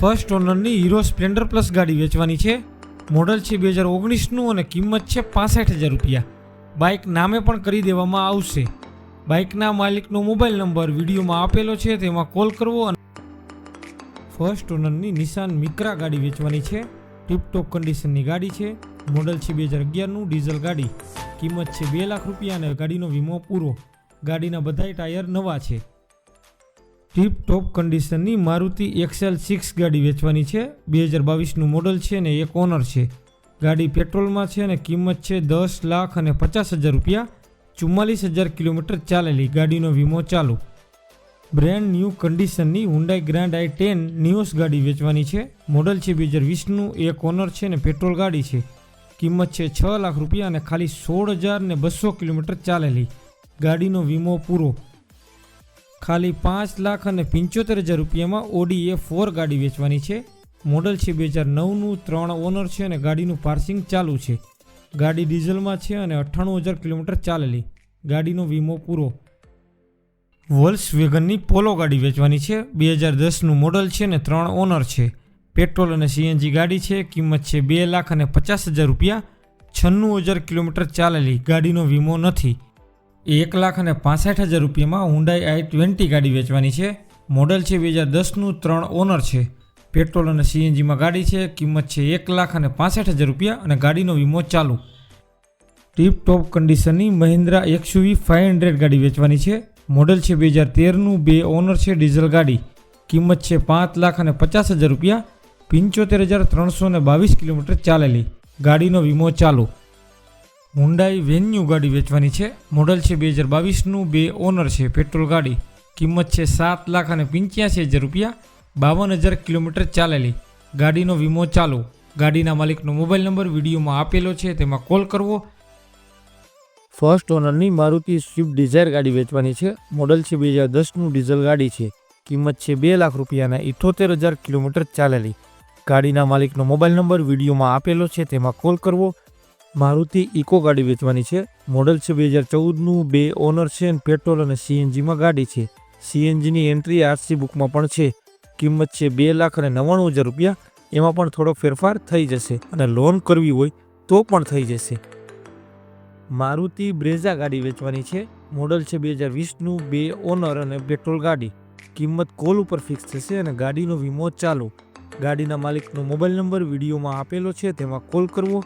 First ઓનરની Hero Splendor plus ગાડી વેચવાની છે. મોડલ છે બે હજાર ઓગણીસનું અને કિંમત છે પાસઠ હજાર રૂપિયા. બાઇક નામે પણ કરી દેવામાં આવશે. બાઇકના માલિકનો મોબાઈલ નંબર વિડીયોમાં આપેલો છે, તેમાં કોલ કરવો અને ફર્સ્ટ ઓનરની નિશાન મિક્રા ગાડી વેચવાની છે. ટીપટોપ કન્ડિશનની ગાડી છે. મોડલ છે બે હજાર અગિયારનું ડીઝલ ગાડી. કિંમત છે બે લાખ રૂપિયા અને ગાડીનો વીમો પૂરો. ગાડીના બધાય ટાયર નવા છે. ટીપ ટોપ કન્ડિશનની મારુતિ એક્સેલ સિક્સ ગાડી વેચવાની છે. બે હજાર બાવીસનું મોડલ છે અને એક ઓનર છે. ગાડી પેટ્રોલમાં છે અને કિંમત છે દસ લાખ અને પચાસ હજાર રૂપિયા. ચુમ્માલીસ હજાર કિલોમીટર ચાલેલી ગાડીનો વીમો ચાલુ. Brand new કન્ડિશનની Hyundai Grand i ten Nios ગાડી વેચવાની છે. મોડલ છે બે હજાર વીસનું, એક ઓનર છે અને પેટ્રોલ ગાડી છે. કિંમત છે છ લાખ રૂપિયા અને ખાલી સોળ હજાર ને બસો કિલોમીટર ચાલેલી ગાડીનો વીમો પૂરો. ખાલી પાંચ લાખ અને પંચોતેર હજાર રૂપિયામાં ઓડી એ ફોર ગાડી વેચવાની છે. મોડલ છે બે હજાર નવનું, ત્રણ ઓનર છે અને ગાડીનું પાર્સિંગ ચાલુ છે. ગાડી ડીઝલમાં છે અને અઠ્ઠાણું હજાર કિલોમીટર ચાલેલી. ગાડીનો વીમો પૂરો. વોલ્સ વેગનની પોલો ગાડી વેચવાની છે. બે હજાર દસનું મોડલ છે ને ત્રણ ઓનર છે. પેટ્રોલ અને સીએનજી ગાડી છે. કિંમત છે બે લાખ અને પચાસ હજાર રૂપિયા. છન્નું હજાર કિલોમીટર ચાલેલી. ગાડીનો વીમો નથી. એક લાખ અને પાસઠ હજાર રૂપિયામાં હુન્ડાઈ આઈ ટ્વેન્ટી ગાડી વેચવાની છે. મોડલ છે બે હજાર દસનું, ત્રણ ઓનર છે. પેટ્રોલ અને સીએનજીમાં ગાડી છે, કિંમત છે એક લાખ અને પાસઠ હજાર રૂપિયા અને ગાડીનો વીમો ચાલુ. ટીપ ટોપ કન્ડિશનની મહિન્દ્રા એકસુવી ફાઇવ હંડ્રેડ ગાડી વેચવાની છે. મોડલ છે બે હજાર તેરનું, બે ઓનર છે ડીઝલ ગાડી. કિંમત છે પાંચ લાખ અને પચાસ હજાર રૂપિયા. પંચોતેર હજાર ત્રણસો બાવીસ કિલોમીટર ચાલેલી. ગાડીનો વીમો ચાલુ. હુન્ડાઈ વેન્યુ ગાડી વેચવાની છે. મોડલ છે બે હજાર બાવીસનું, બે ઓનર છે પેટ્રોલ ગાડી. કિંમત છે સાત લાખ અને પંચ્યાસી હજાર રૂપિયા. બાવન હજાર કિલોમીટર ચાલેલી. ગાડીનો વીમો ચાલુ. ગાડીના માલિકનો મોબાઈલ નંબર વિડીયોમાં આપેલો છે, તેમાં કોલ કરવો. ફર્સ્ટ ઓનરની મારુતિ સ્વિફ્ટ ડિઝાયર ગાડી વેચવાની છે. મોડલ છે બે હજાર દસનું ડીઝલ ગાડી છે. કિંમત છે બે લાખ રૂપિયાના ઇઠોતેર હજાર કિલોમીટર ચાલેલી. ગાડીના માલિકનો મોબાઈલ નંબર વિડીયોમાં આપેલો છે, તેમાં કોલ કરવો. મારુતિ ઇકો ગાડી વેચવાની છે. મોડલ છે બે હજાર ચૌદનું, બે ઓનર છે અને પેટ્રોલ અને સીએનજીમાં ગાડી છે. સીએનજીની એન્ટ્રી આરસી બુકમાં પણ છે. કિંમત છે બે લાખ અને નવ્વાણું હજાર રૂપિયા. એમાં પણ થોડો ફેરફાર થઈ જશે અને લોન કરવી હોય તો પણ થઈ જશે. મારુતિ બ્રેઝા ગાડી વેચવાની છે. મોડલ છે બે હજાર વીસનું, બે ઓનર અને પેટ્રોલ ગાડી. કિંમત કોલ ઉપર ફિક્સ થશે અને ગાડીનો વીમો ચાલુ. ગાડીના માલિકનો મોબાઈલ નંબર વિડીયોમાં આપેલો છે, તેમાં કોલ કરવો.